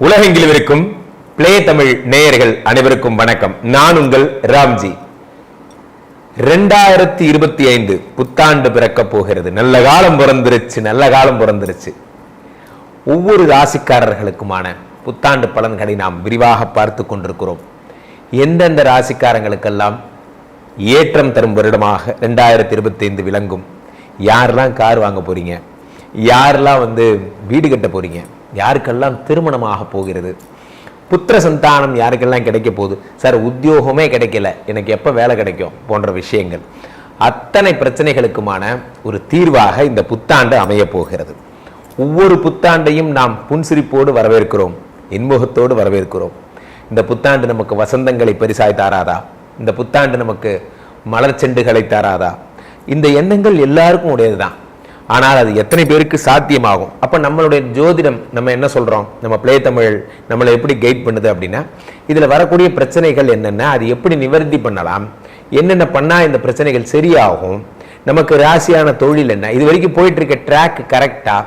உலகெங்கிலும் இருக்கும் பிளே தமிழ் நேயர்கள் அனைவருக்கும் வணக்கம். நான் உங்கள் ராம்ஜி. ரெண்டாயிரத்தி இருபத்தி ஐந்து புத்தாண்டு பிறக்க போகிறது. நல்ல காலம் பிறந்துருச்சு நல்ல காலம் பிறந்துருச்சு. ஒவ்வொரு ராசிக்காரர்களுக்குமான புத்தாண்டு பலன்களை நாம் விரிவாக பார்த்து கொண்டிருக்கிறோம். எந்தெந்த ராசிக்காரங்களுக்கெல்லாம் ஏற்றம் தரும் வருடமாக ரெண்டாயிரத்தி இருபத்தி ஐந்து விளங்கும்? யாரெல்லாம் கார் வாங்க போறீங்க? யாரெல்லாம் வந்து வீடு கட்ட போறீங்க? யாருக்கெல்லாம் திருமணமாக போகிறது? புத்திர சந்தானம் யாருக்கெல்லாம் கிடைக்க போகுது? சார் உத்தியோகமே கிடைக்கல. எனக்கு எப்போ வேலை கிடைக்கும்? போன்ற விஷயங்கள். அத்தனை பிரச்சனைகளுக்குமான ஒரு தீர்வாக இந்த புத்தாண்டு அமைய போகிறது. ஒவ்வொரு புத்தாண்டையும் நாம் புன்சிரிப்போடு வரவேற்கிறோம். இன்முகத்தோடு வரவேற்கிறோம். இந்த புத்தாண்டு நமக்கு வசந்தங்களை பரிசாய் தாராதா? இந்த புத்தாண்டு நமக்கு மலர் செண்டுகளை தாராதா? இந்த எண்ணங்கள் எல்லாருக்கும் உடையதுதான். ஆனால் அது எத்தனை பேருக்கு சாத்தியமாகும்? அப்போ நம்மளுடைய ஜோதிடம் நம்ம என்ன சொல்கிறோம் நம்ம பிளே தமிழ் நம்மளை எப்படி கைட் பண்ணுது அப்படின்னா இதில் வரக்கூடிய பிரச்சனைகள் என்னென்ன அது எப்படி நிவர்த்தி பண்ணலாம் என்னென்ன பண்ணால் இந்த பிரச்சனைகள் சரியாகும் நமக்கு ராசியான தொழில் என்ன இது வரைக்கும் போயிட்டு இருக்க ட்ராக் கரெக்டாக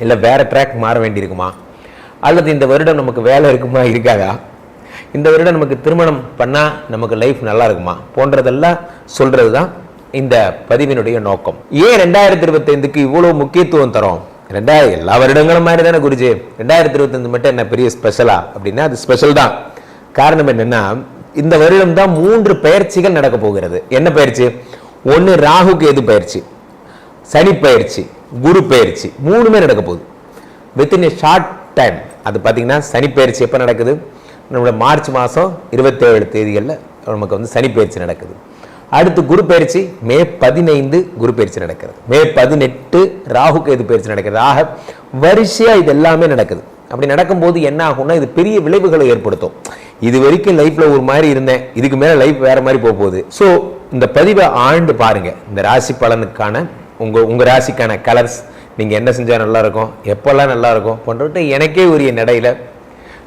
இல்லை வேறு ட்ராக் மாற வேண்டியிருக்குமா? அல்லது இந்த வருடம் நமக்கு வேலை இருக்குமா இருக்காதா? இந்த வருடம் நமக்கு திருமணம் பண்ணால் நமக்கு லைஃப் நல்லா இருக்குமா? போன்றதெல்லாம் சொல்கிறது தான் இந்த பதிவினுடைய நோக்கம். ஏன் ரெண்டாயிரத்தி இருபத்தைந்துக்கு இவ்வளோ முக்கியத்துவம் தரோம்? ரெண்டாயிரம் எல்லா வருடங்களும் மாதிரி தானே குருஜி? ரெண்டாயிரத்தி இருபத்தஞ்சு மட்டும் என்ன பெரிய ஸ்பெஷலா அப்படின்னா அது ஸ்பெஷல் தான். காரணம் என்னன்னா இந்த வருடம் தான் மூன்று பயிற்சிகள் நடக்க போகிறது. என்ன பயிற்சி? ஒன்று ராகு கேது பயிற்சி சனி பயிற்சி குரு பயிற்சி. மூணுமே நடக்க போகுது. வித்தின் ஏ ஷார்ட் டைம் அது பார்த்தீங்கன்னா சனி பயிற்சி எப்போ நடக்குது? நம்மளோட மார்ச் மாதம் இருபத்தேழு தேதிகளில் நமக்கு வந்து சனி பயிற்சி நடக்குது. அடுத்து குரு பயிற்சி மே பதினைந்து குரு பயிற்சி நடக்கிறது. மே பதினெட்டு ராகு கேது பயிற்சி நடக்கிறது. ஆக வரிசையாக இது எல்லாமே நடக்குது. அப்படி நடக்கும்போது என்ன ஆகும்னா இது பெரிய விளைவுகளை ஏற்படுத்தும். இது வரைக்கும் லைஃப்பில் ஒரு மாதிரி இருந்தேன். இதுக்கு மேலே லைஃப் வேறு மாதிரி போக போகுது. ஸோ இந்த பதிவை ஆழ்ந்து பாருங்கள் இந்த ராசி பலனுக்கான உங்கள் உங்கள் ராசிக்கான கலர்ஸ் நீங்கள் என்ன செஞ்சால் நல்லாயிருக்கும் எப்போல்லாம் நல்லாயிருக்கும் போன்றவற்றை எனக்கே உரிய நடையில்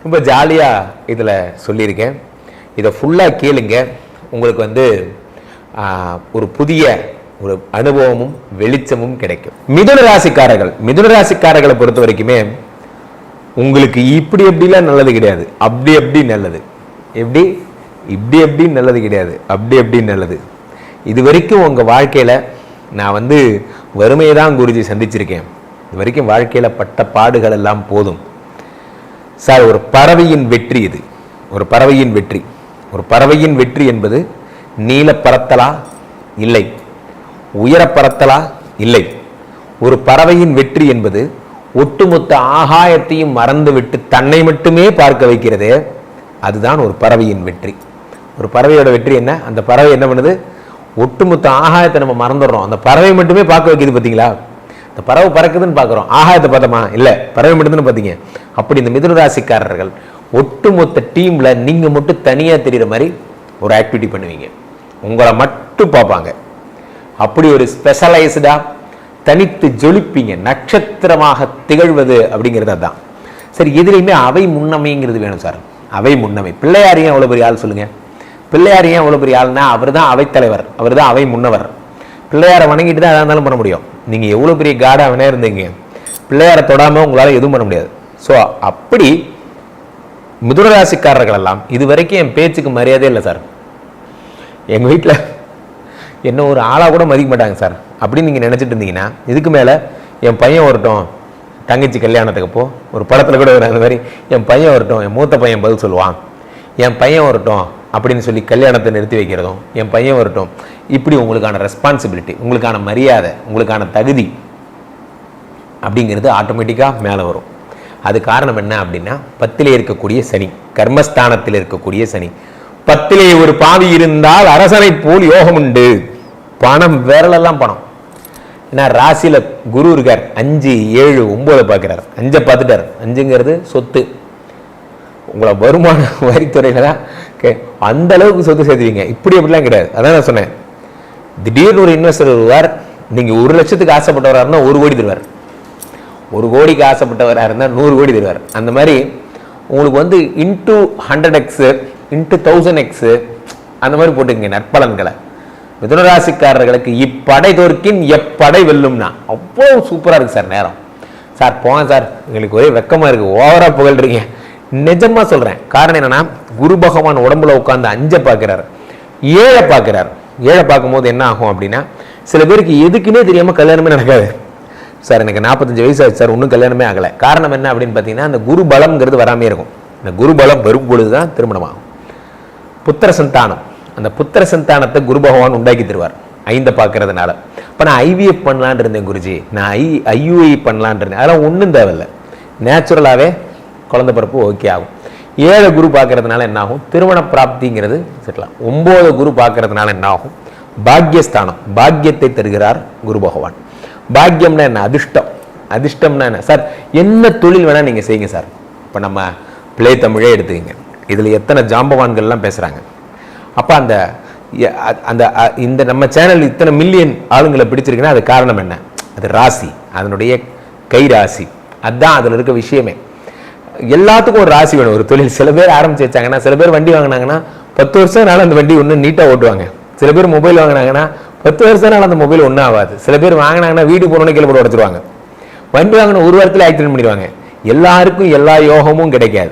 ரொம்ப ஜாலியாக இதில் சொல்லியிருக்கேன். இதை ஃபுல்லாக கேளுங்க. உங்களுக்கு வந்து ஒரு புதிய ஒரு அனுபவமும் வெளிச்சமும் கிடைக்கும். மிதுன ராசிக்காரர்கள் மிதுன ராசிக்காரர்களை பொறுத்த வரைக்குமே உங்களுக்கு இப்படி எப்படிலாம் நல்லது கிடையாது. அப்படி எப்படி நல்லது. எப்படி? இப்படி எப்படி நல்லது கிடையாது. அப்படி எப்படி நல்லது. இது வரைக்கும் உங்கள் வாழ்க்கையில் நான் வந்து வறுமையை தான் குருஜி சந்திச்சிருக்கேன். இது வரைக்கும் வாழ்க்கையில் பட்ட பாடுகள் எல்லாம் போதும். சார் ஒரு பறவையின் வெற்றி இது. ஒரு பறவையின் வெற்றி. ஒரு பறவையின் வெற்றி என்பது நீல பறத்தலா இல்லை. உயர பறத்தலா இல்லை. ஒரு பறவையின் வெற்றி என்பது ஒட்டுமொத்த ஆகாயத்தையும் மறந்துவிட்டு தன்னை மட்டுமே பார்க்க வைக்கிறதே அதுதான் ஒரு பறவையின் வெற்றி. ஒரு பறவையோட வெற்றி என்ன? அந்த பறவை என்ன பண்ணுது? ஒட்டுமொத்த ஆகாயத்தை நம்ம மறந்துடுறோம். அந்த பறவை மட்டுமே பார்க்க வைக்குது பார்த்தீங்களா? இந்த பறவை பறக்குதுன்னு பார்க்குறோம். ஆகாயத்தை பார்த்தோமா? இல்லை. பறவை மட்டும்தான் பார்த்தீங்க. அப்படி இந்த மிதுனராசிக்காரர்கள் ஒட்டுமொத்த டீமில் நீங்கள் மட்டும் தனியாக தெரிகிற மாதிரி ஒரு ஆக்டிவிட்டி பண்ணுவீங்க. உங்களை மட்டும் பார்ப்பாங்க. அப்படி ஒரு ஸ்பெஷலைஸ்டாக தனித்து ஜொலிப்பீங்க. நட்சத்திரமாக திகழ்வது அப்படிங்கிறது அதுதான் சரி எதுலையுமே அவை முன்னமைங்கிறது வேணும் சார். அவை முன்னமை. பிள்ளையார் ஏன் அவ்வளோ பெரிய ஆள் சொல்லுங்க? பிள்ளையார் ஏன் அவ்வளோ பெரிய ஆள்னா அவர் தான் அவைத்தலைவர் அவர் தான் அவை முன்னவர். பிள்ளையாரை வணங்கிட்டு தான் எதாக இருந்தாலும் பண்ண முடியும். நீங்கள் எவ்வளோ பெரிய காடாக வேணா இருந்தீங்க. பிள்ளையாரை தொடாமல் உங்களால் எதுவும் பண்ண முடியாது. ஸோ அப்படி மிதுனராசிக்காரர்கள் எல்லாம் இது வரைக்கும் என் பேச்சுக்கு மரியாதை இல்லை சார். எங்கள் வீட்டில் என்ன ஒரு ஆளாக கூட மதிக்க மாட்டாங்க சார். அப்படின்னு நீங்கள் நினச்சிட்டு இருந்தீங்கன்னா இதுக்கு மேலே என் பையன் வரட்டும் தங்கச்சி கல்யாணத்துக்கப்போ ஒரு படத்தில் கூட வரும் அந்த மாதிரி என் பையன் வரட்டும் என் மூத்த பையன் பதில் சொல்லுவான். என் பையன் வரட்டும் அப்படின்னு சொல்லி கல்யாணத்தை நிறுத்தி வைக்கிறதும் என் பையன் வரட்டும் இப்படி உங்களுக்கான ரெஸ்பான்சிபிலிட்டி உங்களுக்கான மரியாதை உங்களுக்கான தகுதி அப்படிங்கிறது ஆட்டோமேட்டிக்காக மேலே வரும். அது காரணம் என்ன அப்படின்னா பத்திலே இருக்கக்கூடிய சனி கர்மஸ்தானத்தில் இருக்கக்கூடிய சனி. பத்திலே ஒரு பாவி இருந்தால் அரசனை போல் யோகம் உண்டு பணம் விரலெல்லாம் பணம். ஏன்னா ராசியில குரு இருக்கார். அஞ்சு ஏழு ஒன்பதை பார்க்குறாரு. அஞ்சை பார்த்துட்டார். அஞ்சுங்கிறது சொத்து. உங்களை வருமான வரித்துறையில் தான் கே- அந்த அளவுக்கு சொத்து சேர்த்துவீங்க. இப்படி அப்படிலாம் கிடையாது. அதான் நான் சொன்னேன். திடீர்னு ஒரு இன்வெஸ்டர் வருவார். நீங்கள் ஒரு லட்சத்துக்கு ஆசைப்பட்டவராக இருந்தால் ஒரு கோடி தருவார். ஒரு கோடிக்கு ஆசைப்பட்டவராக இருந்தால் நூறு கோடி தருவார். அந்த மாதிரி உங்களுக்கு வந்து into hundred x into thousand x அந்த மாதிரி போட்டுக்கங்க நற்பலன்களை. மிதுனராசிக்காரர்களுக்கு இப்படை தோற்கின் எப்படை வெல்லும்னா அவ்வளோ சூப்பராக இருக்குது சார் நேரம். சார் போங்க சார். எங்களுக்கு ஒரே வெக்கமாக இருக்குது ஓவராக புகழ்றீங்க. நிஜமாக சொல்கிறேன் காரணம் என்னென்னா குரு பகவான் உடம்புல உட்காந்து அஞ்சை பார்க்குறாரு. ஏழை பார்க்குறாரு. ஏழை பார்க்கும்போது என்ன ஆகும் அப்படின்னா சில பேருக்கு எதுக்குன்னே தெரியாமல் கல்யாணமே நடக்காது. சார் எனக்கு நாற்பத்தஞ்சு வயசு ஆச்சு சார். ஒன்றும் கல்யாணமே ஆகலை. காரணம் என்ன அப்படின்னு பார்த்தீங்கன்னா அந்த குரு பலம்ங்கிறது வராமே இருக்கும். இந்த குரு பலம் வரும் பொழுது தான் திருமணமாகும். புத்திர சந்தானம். அந்த புத்திர சந்தானத்தை குரு பகவான் உண்டாக்கி தருவார். ஐந்தை பார்க்கறதுனால. இப்போ நான் ஐவிஎஃப் பண்ணலான் இருந்தேன் குருஜி. நான் ஐ ஐயூஐ பண்ணலான் இருந்தேன். அதெல்லாம் ஒன்றும் தேவையில்லை. நேச்சுரலாகவே குழந்த பிறப்பு ஓகே ஆகும். ஏழு குரு பார்க்கறதுனால என்ன ஆகும்? திருமண பிராப்திங்கிறது சரிலாம் ஒம்போது குரு பார்க்கறதுனால என்ன ஆகும்? பாக்யஸ்தானம். பாக்கியத்தை தருகிறார் குரு பகவான். பாக்யம்னா என்ன? அதிர்ஷ்டம். அதிர்ஷ்டம்னா என்ன? சார் என்ன தொழில் வேணால் நீங்கள் செய்யுங்க சார். இப்போ நம்ம பிளே தமிழே எடுத்துக்கங்க. இதில் எத்தனை ஜாம்பவான்கள்லாம் பேசுகிறாங்க அப்போ அந்த அந்த இந்த நம்ம சேனல் இத்தனை மில்லியன் ஆளுங்களை பிடிச்சிருக்குன்னா அது காரணம் என்ன? அது ராசி அதனுடைய கை ராசி. அதுதான் அதில் இருக்க விஷயமே. எல்லாத்துக்கும் ஒரு ராசி வேணும். ஒரு தொழில். சில பேர் ஆரம்பிச்சு வச்சாங்கன்னா சில பேர் வண்டி வாங்கினாங்கன்னா பத்து வருஷம்னால அந்த வண்டி ஒன்று நீட்டாக ஓட்டுவாங்க. சில பேர் மொபைல் வாங்கினாங்கன்னா பத்து வருஷம்னால அந்த மொபைல் ஒன்றும் ஆகாது. சில பேர் வாங்கினாங்கன்னா வீடு போனோடனே கீழே போட்டு உடச்சிருவாங்க. வண்டி வாங்கின ஒரு வாரத்தில் ஆக்சிடென்ட் பண்ணிடுவாங்க. எல்லாருக்கும் எல்லா யோகமும் கிடைக்காது.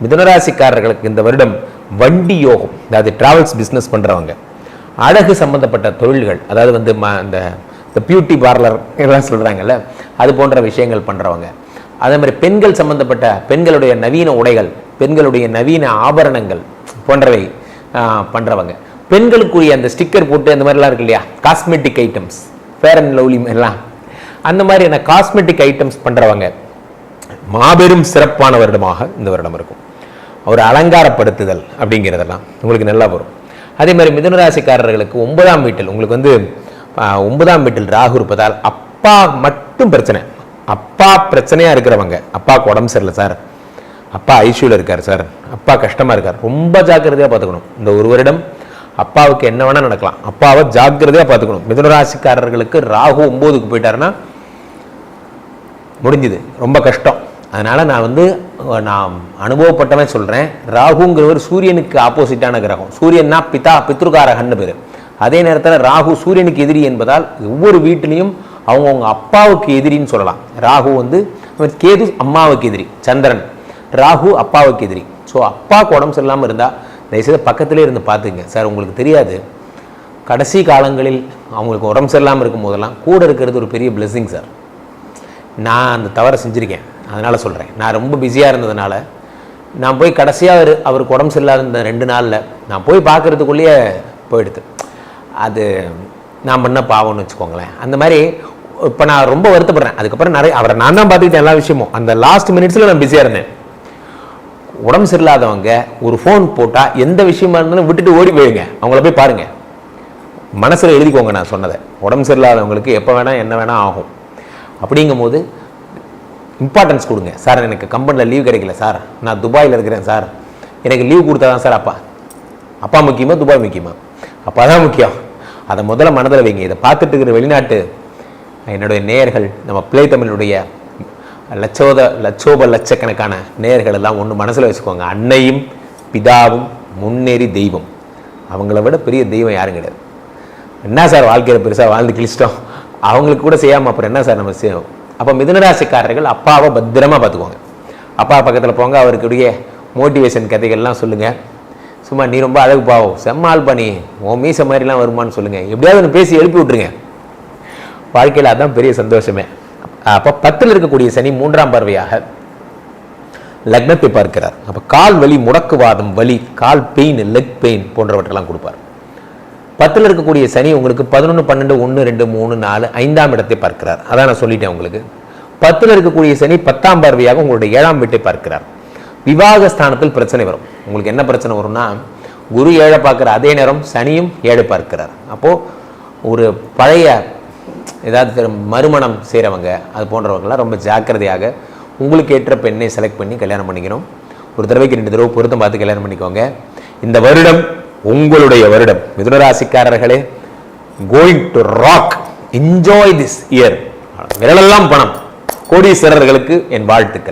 மிதனராசிக்காரர்களுக்கு இந்த வருடம் வண்டி யோகம் அதாவது டிராவல்ஸ் பிஸ்னஸ் பண்ணுறவங்க அழகு சம்பந்தப்பட்ட தொழில்கள் அதாவது வந்து ம- இந்த இந்த பியூட்டி பார்லர் இதெல்லாம் சொல்கிறாங்கல்ல அது போன்ற விஷயங்கள் பண்ணுறவங்க அதே மாதிரி பெண்கள் சம்பந்தப்பட்ட பெண்களுடைய நவீன உடைகள் பெண்களுடைய நவீன ஆபரணங்கள் போன்றவை பண்ணுறவங்க பெண்களுக்குரிய அந்த ஸ்டிக்கர் போட்டு அந்த மாதிரிலாம் இருக்கு இல்லையா? Cosmetic items fair and lovely எல்லாம் அந்த மாதிரியான காஸ்மெட்டிக் ஐட்டம்ஸ் பண்ணுறவங்க மாபெரும் சிறப்பான வருடமாக இந்த வருடம் இருக்கும். ஒரு அலங்காரப்படுத்துதல் அப்படிங்கிறதெல்லாம் உங்களுக்கு நல்லா வரும். அதே மாதிரி மிதுனராசிக்காரர்களுக்கு ஒன்பதாம் வீட்டில் உங்களுக்கு வந்து ஒன்பதாம் வீட்டில் ராகு இருப்பதால் அப்பா மட்டும் பிரச்சனை. அப்பா பிரச்சனையா இருக்கிறவங்க அப்பாவுக்கு உடம்பு சரியில்லை சார். அப்பா ஐசியூவில் இருக்கார் சார். அப்பா கஷ்டமா இருக்கார். ரொம்ப ஜாக்கிரதையா பார்த்துக்கணும். இந்த ஒரு வருடம் அப்பாவுக்கு என்ன வேணால் நடக்கலாம். அப்பாவை ஜாக்கிரதையா பார்த்துக்கணும். மிதுனராசிக்காரர்களுக்கு ராகு ஒம்போதுக்கு போயிட்டாருன்னா முடிஞ்சுது. ரொம்ப கஷ்டம். அதனால் நான் வந்து நான் அனுபவப்பட்டவன் சொல்கிறேன் ராகுங்கிறவர் சூரியனுக்கு ஆப்போசிட்டான கிரகம். சூரியன்னா பிதா பித்ருகாரகன்னு பேர். அதே நேரத்தில் ராகு சூரியனுக்கு எதிரி என்பதால் ஒவ்வொரு வீட்டிலையும் அவங்கவுங்க அப்பாவுக்கு எதிரின்னு சொல்லலாம். ராகு வந்து கேது அம்மாவுக்கு எதிரி சந்திரன். ராகு அப்பாவுக்கு எதிரி. ஸோ அப்பாவுக்கு உடம்பு சரியில்லாமல் இருந்தால் தயவுசெய்து பக்கத்திலே இருந்து பார்த்துங்க சார் உங்களுக்கு தெரியாது. கடைசி காலங்களில் அவங்களுக்கு உடம்பு சரியில்லாமல் இருக்கும் போதெல்லாம் கூட இருக்கிறது ஒரு பெரிய பிளெஸ்ஸிங் சார். நான் அந்த தவறை செஞ்சுருக்கேன். அதனால் சொல்கிறேன் நான் ரொம்ப பிஸியாக இருந்ததுனால நான் போய் கடைசியாக அவர் அவருக்கு உடம்பு சரியில்லாத இந்த ரெண்டு நாளில் நான் போய் பார்க்குறதுக்குள்ளேயே போயிடுது. அது நான் பண்ண பாவம்னு வச்சுக்கோங்களேன். அந்த மாதிரி இப்போ நான் ரொம்ப வருத்தப்படுறேன். அதுக்கப்புறம் நிறைய அவரை நான் தான் பார்த்துக்கிட்டேன் எல்லா விஷயமும். அந்த லாஸ்ட் மினிட்ஸில் நான் பிஸியாக இருந்தேன். உடம்பு சரியில்லாதவங்க ஒரு ஃபோன் போட்டால் எந்த விஷயமா இருந்தாலும் விட்டுட்டு ஓடி போயிடுங்க அவங்கள போய் பாருங்கள் மனசில் எழுதிக்கோங்க நான் சொன்னதை. உடம்பு சரியில்லாதவங்களுக்கு எப்போ வேணால் என்ன வேணால் ஆகும். அப்படிங்கும்போது இம்பார்ட்டன்ஸ் கொடுங்க. சார் எனக்கு கம்பெனியில் லீவ் கிடைக்கல சார் நான் துபாயில் இருக்கிறேன் சார் எனக்கு லீவ் கொடுத்தா தான் சார் அப்பா. அப்பா முக்கியமாக துபாய் முக்கியமாக அப்பா தான் முக்கியம். அதை முதல்ல மனதில் வைங்க. இதை பார்த்துட்டு இருக்கிற வெளிநாட்டு என்னுடைய நேயர்கள் நம்ம பிளே தமிழுடைய லட்சோத லட்சோப லட்சக்கணக்கான நேயர்கள் எல்லாம் ஒன்று மனசில் வச்சுக்கோங்க. அன்னையும் பிதாவும் முன்னேறி தெய்வம். அவங்கள விட பெரிய தெய்வம் யாரும் கிடையாது. என்ன சார் வாழ்க்கையில் பெருசாக வாழ்ந்து கிழிச்சிட்டோம்? அவங்களுக்கு கூட செய்யாமல் அப்புறம் என்ன சார் நம்ம செய்வோம் அப்போ மிதுனராசிக்காரர்கள் அப்பாவை பத்திரமா பார்த்துக்கோங்க. அப்பா பக்கத்தில் போங்க அவருக்குடைய மோட்டிவேஷன் கதைகள்லாம் சொல்லுங்கள் சும்மா நீ ரொம்ப அழகு பாவம் செம்மாள் பண்ணி உன் மீச மாதிரிலாம் வருமான்னு சொல்லுங்கள் எப்படியாவது ஒன்று பேசி எழுப்பி விட்ருங்க வாழ்க்கையில் அதுதான் பெரிய சந்தோஷமே. அப்போ பத்தில் இருக்கக்கூடிய சனி மூன்றாம் பார்வையாக லக்னத்தை பார்க்கிறார். அப்போ கால் வலி முடக்குவாதம் வலி கால் பெயின் லெக் பெயின் போன்றவற்றெல்லாம் கொடுப்பார். பத்தில் இருக்கக்கூடிய சனி உங்களுக்கு பதினொன்று பன்னெண்டு ஒன்று ரெண்டு மூணு நாலு ஐந்தாம் இடத்தை பார்க்கிறார். அதான் நான் சொல்லிட்டேன் உங்களுக்கு. பத்தில் இருக்கக்கூடிய சனி பத்தாம் பார்வையாக உங்களுடைய ஏழாம் வீட்டை பார்க்கிறார். விவாக ஸ்தானத்தில் பிரச்சனை வரும். உங்களுக்கு என்ன பிரச்சனை வரும்னா குரு ஏழை பார்க்குற அதே நேரம் சனியும் ஏழை பார்க்கிறார். அப்போ ஒரு பழைய ஏதாவது மறுமணம் செய்கிறவங்க அது போன்றவங்களாம் ரொம்ப ஜாக்கிரதையாக உங்களுக்கு ஏற்ற பெண்ணை செலக்ட் பண்ணி கல்யாணம் பண்ணிக்கணும். ஒரு தடவைக்கு ரெண்டு தடவை பொருத்தம் பார்த்து கல்யாணம் பண்ணிக்கோங்க. இந்த வருடம் உங்களுடைய வருடம். மிதுனராசிக்காரர்களே going to rock enjoy this year விரலெல்லாம் பணம். கோடீஸ்வரர்களுக்கு என் வாழ்த்துக்கள்.